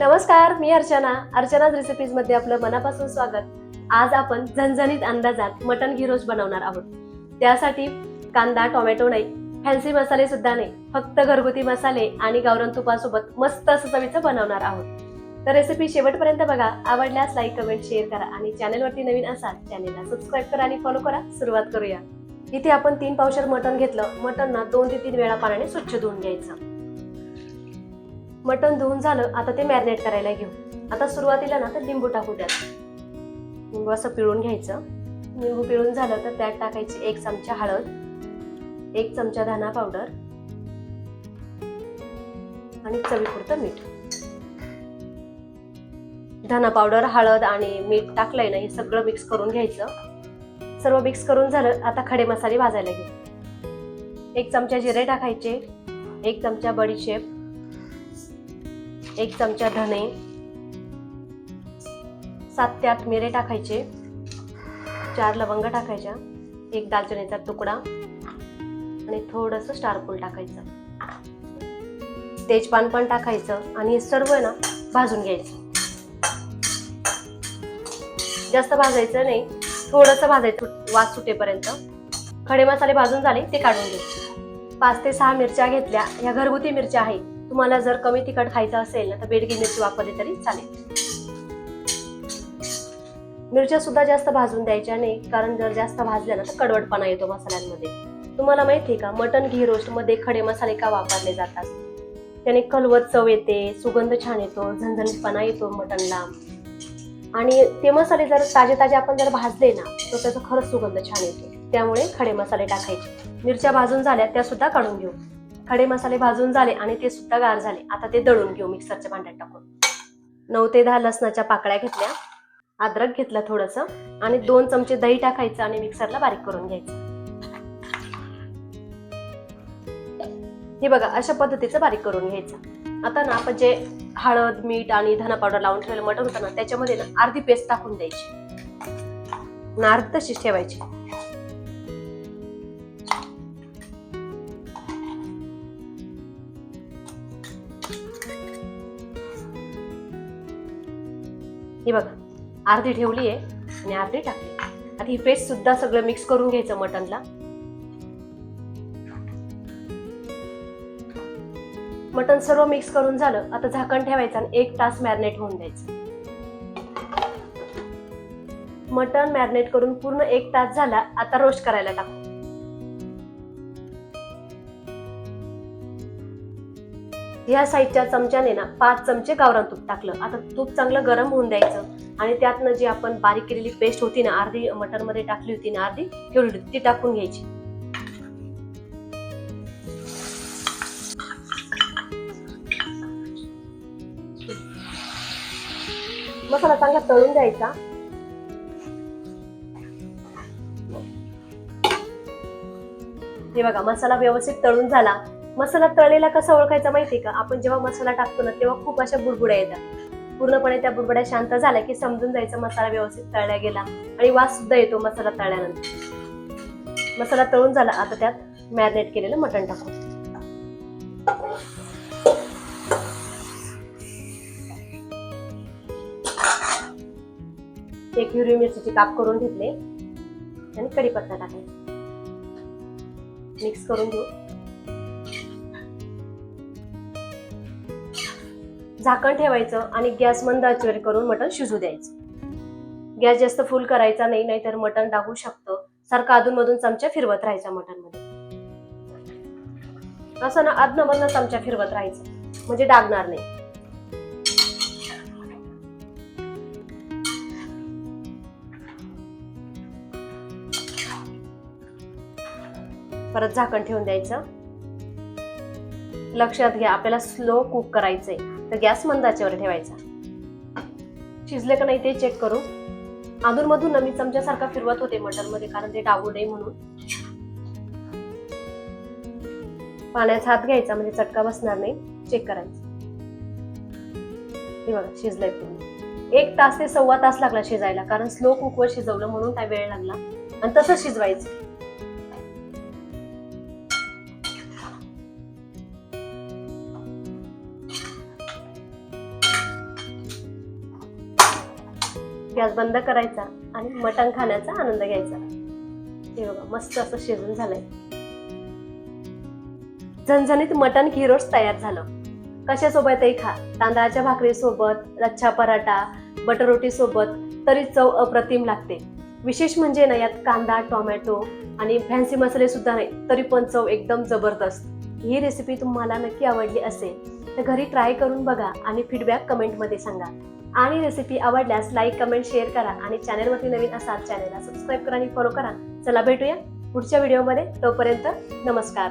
नमस्कार मी अर्चना. अर्चनाज रेसिपीजमध्ये आपलं मनापासून स्वागत. आज आपण झणझणीत अंदाजात मटन घिरोज बनवणार आहोत. त्यासाठी कांदा टोमॅटो नाही फॅन्सी मसाले सुद्धा नाही फक्त घरगुती मसाले आणि गावरण तुपासोबत मस्त असं चवीचं बनवणार आहोत. तर रेसिपी शेवटपर्यंत बघा. आवडल्यास लाईक कमेंट शेअर करा आणि चॅनलवरती नवीन असाल चॅनेलला सबस्क्राईब करा आणि फॉलो करा. सुरुवात करूया. इथे आपण तीन पावशर मटण घेतलं. मटन ना दोन ते तीन वेळा पाण्याने स्वच्छ धुवून घ्यायचं. मटण धुवून झालं आता ते मॅरिनेट करायला घेऊ. आता सुरुवातीला ना तर लिंबू टाकू द्यात लिंबू असं पिळून घ्यायचं. लिंबू पिळून झालं तर त्यात टाकायची एक चमचा हळद एक चमचा धना पावडर आणि चवीपुरतं मीठ. धना पावडर हळद आणि मीठ टाकलंय ना हे सगळं मिक्स करून घ्यायचं. सर्व मिक्स करून झालं आता खडे मसाले भाजायला घेऊ. एक चमचा जिरे टाकायचे एक चमचा बडीशेप एक चमचा धणे सात ते आठ मिरे टाकायचे चार लवंग टाकायच्या एक दालचिनीचा तुकडा आणि थोडंसं स्टारफूल टाकायचं. तेजपान पण टाकायचं आणि हे सर्व आहे ना भाजून घ्यायचं. जास्त भाजायचं नाही थोडंसं भाजायचं वास सुटेपर्यंत. खडे मसाले भाजून झाले ते काढून घे पाच ते सहा मिरच्या घेतल्या ह्या घरगुती मिरच्या आहेत. तुम्हाला जर कमी तिखट खायचं असेल ना तर बेडगी मिरची वापरली तरी चालेल. मिरच्या सुद्धा जास्त भाजून द्यायच्या नाही कारण जर जास्त भाजल्या ना तर कडवटपणा येतो मसाल्यांमध्ये. तुम्हाला माहिती आहे का मटन घी रोस्टमध्ये खडे मसाले का वापरले जातात? त्याने कलवत चव येते सुगंध छान येतो झणझणीतपणा येतो मटनला आणि ते मसाले जर ताजे ताजे आपण जर भाजले ना तर त्याचा खरंच सुगंध छान येतो. त्यामुळे खडे मसाले टाकायचे. मिरच्या भाजून झाल्या त्या सुद्धा काढून घेऊ. खडे मसाले भाजून झाले आणि ते सुद्धा गार झाले. आता ते दळून घेऊ मिक्सरच्या भांड्यात टाकून. नऊ ते दहा लसणाच्या पाकळ्या घेतल्या. अद्रक घेतलं थोडंसं आणि दोन चमचे दही टाकायचं आणि मिक्सरला बारीक करून घ्यायचं. हे बघा अशा पद्धतीचं बारीक करून घ्यायचं. आता ना आपण जे हळद मीठ आणि धना पावडर लावून ठेवलेलं मटण होतं ना त्याच्यामध्ये ना अर्धी पेस्ट टाकून द्यायची. ना अर्धी तशीच ठेवायची. हे बघा अर्धी ठेवली आहे आणि अर्धी टाकली. आता ही पेस्ट सुद्धा सगळं मिक्स करून घ्यायचं मटनला मटन सर्व मिक्स करून झालं आता झाकण ठेवायचं आणि एक तास मॅरिनेट होऊन द्यायचं. मटन मॅरिनेट करून पूर्ण एक तास झाला आता रोस्ट करायला टाकू. ह्या साईडच्या चमच्याने ना पाच चमचे गावरान तूप टाकलं. आता तूप चांगलं गरम होऊन द्यायचं. आणि त्यातनं जी आपण बारीक केलेली पेस्ट होती ना अर्धी मटनमध्ये टाकली होती ना अर्धी ठेवली होती ती टाकून घ्यायची. मसाला चांगला तळून द्यायचा. हे बघा मसाला व्यवस्थित तळून झाला. मसाला तळलेला कसा ओळखायचा माहितीये का? आपण जेव्हा मसाला टाकतो ना तेव्हा खूप अशा बुडबुड्या येतात. पूर्णपणे त्या बुडबुड्या शांत झाल्या की समजून जायचं मसाला व्यवस्थित तळला गेला आणि वास सुद्धा येतो मसाला तळल्यानंतर. मसाला तळून झाला आता त्यात मॅरिनेट केलेलं मटण टाकू. एक हिरवी मिरचीची काप करून घेतले आणि कढीपत्ता टाकायचा मिक्स करून घेऊ. झाकण ठेवायचं आणि गॅस मंद आचेवर करून मटण शिजू द्यायचं. गॅस जास्त फुल करायचा नाही नाहीतर मटण डागू शकतं. सारखं अधूनमधून चमचा फिरवत राहायचा मटणमध्ये. असं ना अधनमधनं चमचा फिरवत राहायचं. म्हणजे डागणार नाही. परत झाकण ठेवून द्यायचं. लक्षात घ्या आपल्याला स्लो कुक करायचंय. तर गॅस मंदाच्यावर ठेवायचा. शिजले का नाही ते चेक करू. अधूनमधून ना मी चमच्यासारखा फिरवत होते मटनमध्ये कारण ते डागू नये म्हणून. पाण्याचा हात घ्यायचा म्हणजे चटका बसणार नाही. चेक करायचं. हे बघा शिजलंय पूर्ण. एक तास ते सव्वा तास लागला शिजायला कारण स्लो कुकवर शिजवलं म्हणून काय वेळ लागला. आणि तसंच शिजवायचं. गॅस बंद करायचा आणि मटण खाण्याचा आनंद घ्यायचा. हे बघा मस्त असं शिजून झालंय. झणझणीत मटण खिरोस तयार झालं. कशासोबतही खा. तांदळाच्या भाकरी सोबत लच्छा पराठा बटर रोटी सोबत तरी चव अप्रतिम लागते. विशेष म्हणजे ना यात कांदा टोमॅटो आणि फॅन्सी मसाले सुद्धा नाही तरी पण चव एकदम जबरदस्त. ही रेसिपी तुम्हाला नक्की आवडली असेल तर घरी ट्राय करून बघा आणि फीडबॅक कमेंटमध्ये सांगा. आणि रेसिपी आवडल्यास लाईक कमेंट शेअर करा आणि चॅनलवरती नवीन असाल चॅनलला सबस्क्राईब करा आणि फॉलो करा. चला भेटूया पुढच्या व्हिडिओमध्ये तोपर्यंत नमस्कार.